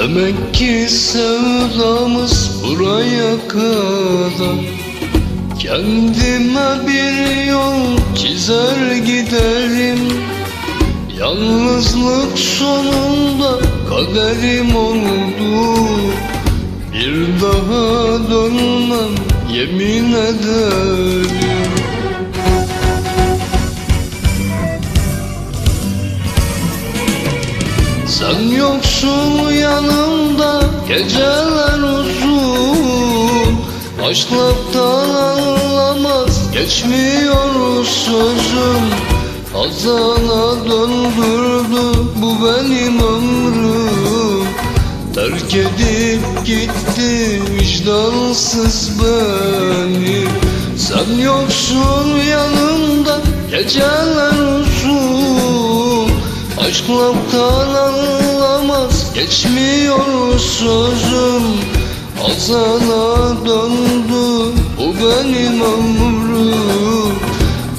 Demek ki sevdamız buraya kadar. Kendime bir yol çizer giderim. Yalnızlık sonunda kaderim oldu. Bir daha dönmem yemin ederim Sen yoksun yanımda geceler uzun? Aşklıktan anlamaz geçmiyor sözüm. Hazana döndürdü bu benim ömrüm. Terk edip gitti vicdansız beni. Sen yoksun yanımda geceler uzun Aşklıktan anlamaz geçmiyor sözüm. Azana döndü bu benim ömrüm.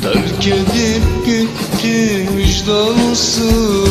Terk edip gitti vicdansız